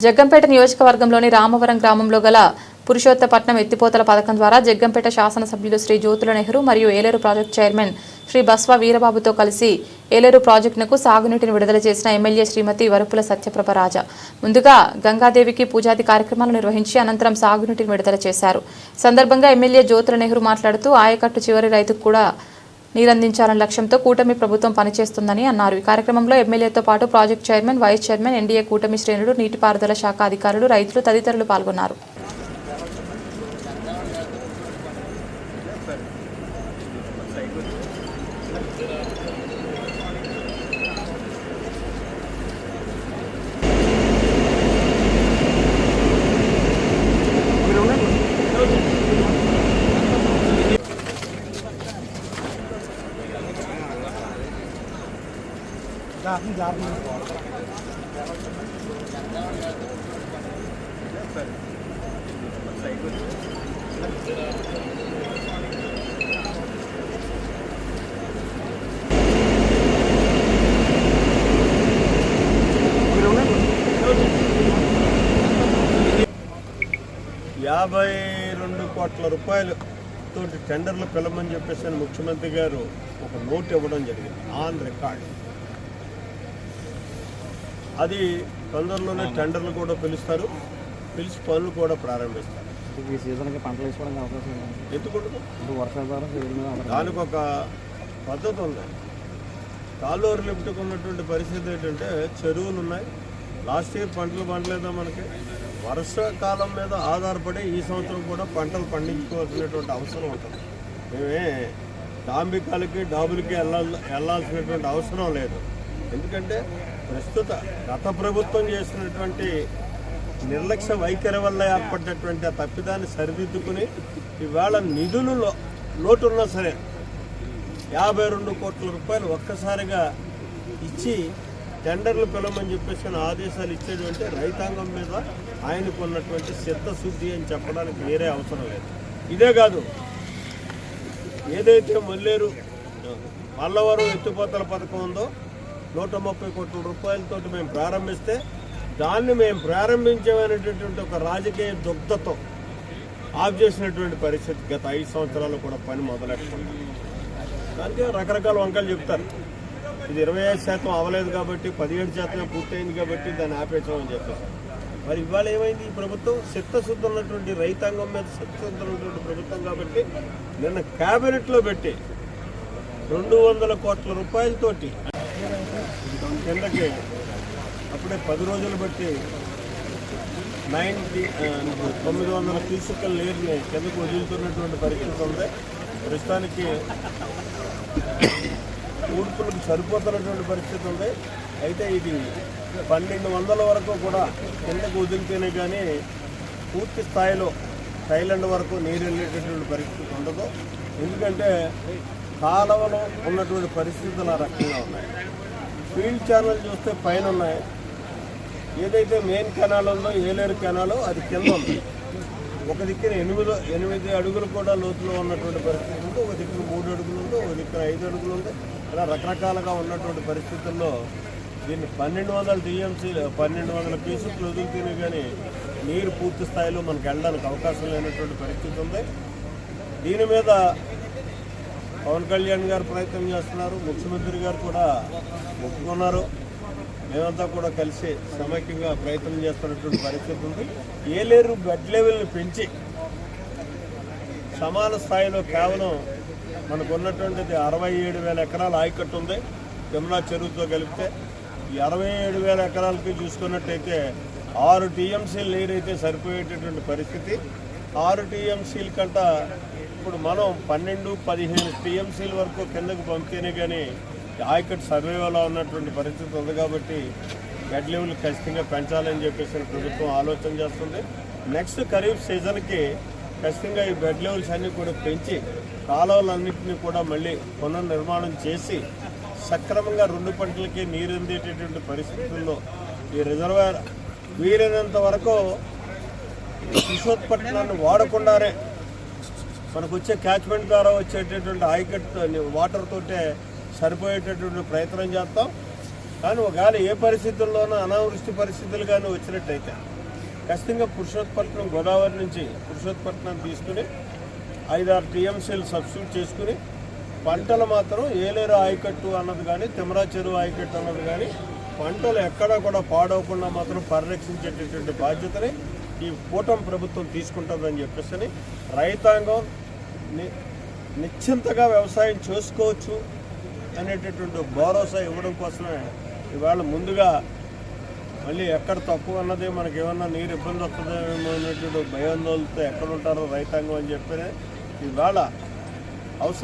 జగ్గంపేట నియోజకవర్గంలోని రామవరం గ్రామంలో గల పురుషోత్తపట్నం ఎత్తిపోతల పథకం ద్వారా జగ్గంపేట శాసనసభ్యులు శ్రీ జ్యోతుల నెహ్రూ మరియు ఏలేరు ప్రాజెక్టు చైర్మన్ శ్రీ బస్వా వీరబాబుతో కలిసి ఏలేరు ప్రాజెక్టునకు సాగునీటిని విడుదల చేసిన ఎమ్మెల్యే శ్రీమతి వరుపుల సత్యప్రభ రాజా. ముందుగా గంగాదేవికి పూజాది కార్యక్రమాలు నిర్వహించి అనంతరం సాగునీటిని విడుదల చేశారు. సందర్భంగా ఎమ్మెల్యే జ్యోతుల నెహ్రూ మాట్లాడుతూ ఆయకట్టు చివరి రైతుకు కూడా నీరందించాలని లక్ష్యంతో కూటమి ప్రభుత్వం పనిచేస్తుందని అన్నారు. ఈ కార్యక్రమంలో ఎమ్మెల్యేతో పాటు project chairman vice chairman NDA కూటమి శ్రేణులు నీటిపారుదల శాఖ అధికారులు రైతులు తదితరులు పాల్గొన్నారు. యాభై రెండు కోట్ల రూపాయలు తోటి టెండర్లు పిలమని చెప్పేసి అని ముఖ్యమంత్రి గారు ఒక నోట్ ఇవ్వడం జరిగింది. On record. అది తొందరలోనే టెండర్లు కూడా పిలుస్తారు. పిలిచి పనులు కూడా ప్రారంభిస్తారు. ఈ సీజన్కి పంటలు వేసుకోవడానికి అవకాశం ఆధారపడి దానికి ఒక పద్ధతి ఉంది. కాలూరు లిఫ్ట్కి ఉన్నటువంటి పరిస్థితి ఏంటంటే చెరువులు ఉన్నాయి. లాస్ట్ ఇయర్ పంటలు పండలేదా మనకి? వర్షాకాలం మీద ఆధారపడి ఈ సంవత్సరం కూడా పంటలు పండించుకోవాల్సినటువంటి అవసరం ఉంటుంది. మేమే డాంబికాలకి డాబులకి వెళ్ళాల్ వెళ్ళాల్సినటువంటి అవసరం లేదు. ఎందుకంటే ప్రస్తుత గత ప్రభుత్వం చేసినటువంటి నిర్లక్ష్య వైఖరి వల్ల ఏర్పడినటువంటి ఆ తప్పిదాన్ని సరిదిద్దుకుని ఇవాళ నిధులు లో- లోటున్నా సరే యాభై రెండు కోట్ల రూపాయలు ఒక్కసారిగా ఇచ్చి టెండర్లు పిలవమని చెప్పేసి ఆదేశాలు ఇచ్చేటువంటి రైతాంగం మీద ఆయనకు ఉన్నటువంటి చిత్తశుద్ధి అని చెప్పడానికి వేరే అవసరం లేదు. ఇదే కాదు ఏదైతే మల్లేరు మల్లవరం ఎత్తిపోతల పథకం ఉందో నూట ముప్పై కోట్ల రూపాయలతోటి మేము ప్రారంభిస్తే దాన్ని మేము ప్రారంభించమైనటువంటి ఒక రాజకీయ దుగ్ధతో ఆఫ్ చేసినటువంటి పరిస్థితి గత ఐదు సంవత్సరాలు కూడా పని మొదలెట్టుకున్నాం దానికి రకరకాల వంకలు చెప్తారు. ఇది ఇరవై ఐదు శాతం అవ్వలేదు కాబట్టి పదిహేడు శాతమే పూర్తయింది కాబట్టి దాన్ని ఆపేసామని చెప్పారు. మరి ఇవాళ ఏమైంది ఈ ప్రభుత్వం? చిత్తశుద్ధి ఉన్నటువంటి రైతాంగం మీద చిత్తశుద్ధి ఉన్నటువంటి ప్రభుత్వం కాబట్టి నిన్న క్యాబినెట్లో పెట్టి రెండు వందల కోట్ల రూపాయలతోటి కిందకి అప్పుడే పది రోజులు బట్టి నైన్టీ తొమ్మిది వందల క్యూసికల్ నీరుని కిందకు వదులుతున్నటువంటి పరిస్థితి ఉంది. ప్రస్తుతానికి ఊడ్పులకు సరిపోతున్నటువంటి పరిస్థితి ఉంది. అయితే ఇది పన్నెండు వందల వరకు కూడా కిందకు వదిలితేనే కానీ పూర్తి స్థాయిలో థైలాండ్ వరకు నీరు వెళ్ళేటటువంటి పరిస్థితి ఉండదు. ఎందుకంటే కాలువలో ఉన్నటువంటి పరిస్థితులు ఆ రకంగా ఉన్నాయి. ఫీల్డ్ ఛానల్ చూస్తే పైన ఉన్నాయి. ఏదైతే మెయిన్ కెనాల్ ఉందో ఏలేరు కెనాల్ అది కింద ఉంది. ఒక దిక్కున ఎనిమిది ఎనిమిది అడుగులు కూడా లోతులో ఉన్నటువంటి పరిస్థితి ఉంది. ఒక దిక్కున మూడు అడుగులు ఉంది. ఒక దిక్కున ఐదు అడుగులు ఉంది. ఇలా రకరకాలుగా ఉన్నటువంటి పరిస్థితుల్లో దీన్ని పన్నెండు వందల టీఎంసీ పన్నెండు వందల పీసులు వదులుతూనే కానీ నీరు పూర్తి స్థాయిలో మనకు వెళ్ళడానికి అవకాశం లేనటువంటి పరిస్థితి ఉంది. దీని మీద పవన్ కళ్యాణ్ గారు ప్రయత్నం చేస్తున్నారు. ముఖ్యమంత్రి గారు కూడా ఒప్పుకున్నారు మేమంతా కూడా కలిసి సమైక్యంగా ప్రయత్నం చేస్తున్నటువంటి పరిస్థితి ఉంది. ఏ లేరు బెడ్ లెవెల్ని పెంచి సమాన స్థాయిలో కేవలం మనకు ఉన్నటువంటిది అరవై ఏడు వేల ఎకరాల ఆయకట్టు ఉంది. యమునా చెరువుతో కలిపితే ఈ అరవై ఏడు వేల ఎకరాలకి చూసుకున్నట్టయితే ఆరు టీఎంసీలు నీరు అయితే సరిపోయేటటువంటి పరిస్థితి. ఆరు టీఎంసీల కంట ఇప్పుడు మనం పన్నెండు పదిహేను టీఎంసీల వరకు కిందకు పంపితేనే కానీ ఆయకట్ సర్వేలో ఉన్నటువంటి పరిస్థితి ఉంది కాబట్టి బెడ్ లెవెల్ ఖచ్చితంగా పెంచాలని చెప్పేసి ప్రభుత్వం ఆలోచన చేస్తుంది. నెక్స్ట్ ఖరీఫ్ సీజన్కి ఖచ్చితంగా ఈ బెడ్ లెవెల్స్ అన్నీ కూడా పెంచి కాలువలన్నింటినీ కూడా మళ్ళీ పునర్నిర్మాణం చేసి సక్రమంగా రెండు పంటలకి నీరు అందేటటువంటి పరిస్థితుల్లో ఈ రిజర్వాయర్ వీలైనంత వరకు విశ్వోత్పత్తులను వాడకుండానే మనకు వచ్చే క్యాచ్మెంట్ ద్వారా వచ్చేటటువంటి ఆయకట్ వాటర్ తోటే సరిపోయేటటువంటి ప్రయత్నం చేస్తాం. కానీ ఒకవేళ ఏ పరిస్థితుల్లోనూ అనావృష్టి పరిస్థితులు కానీ వచ్చినట్టయితే ఖచ్చితంగా పురుషోత్పట్నం గోదావరి నుంచి పురుషోత్పట్నం తీసుకుని ఐదారు టీఎంసీలు సబ్స్టిట్యూట్ చేసుకుని పంటలు మాత్రం ఏలేరు ఆయకట్టు అన్నది కానీ తిమరా చెరువు ఆయకట్టు అన్నది కానీ పంటలు ఎక్కడా కూడా పాడవకుండా మాత్రం పరిరక్షించేటటువంటి బాధ్యతని ఈ కూటమి ప్రభుత్వం తీసుకుంటుందని చెప్పేసి రైతాంగం ని- నిశ్చింతగా వ్యవసాయం చేసుకోవచ్చు అనేటటువంటి భరోసా ఇవ్వడం కోసమే ఇవాళ ముందుగా మళ్ళీ ఎక్కడ తక్కువ అన్నది మనకి ఏమన్నా నీరు ఇబ్బంది వస్తుందేమో అనేటువంటి భయాందోళనతో ఎక్కడ ఉంటారో రైతాంగం అని చెప్పి ఇవాళ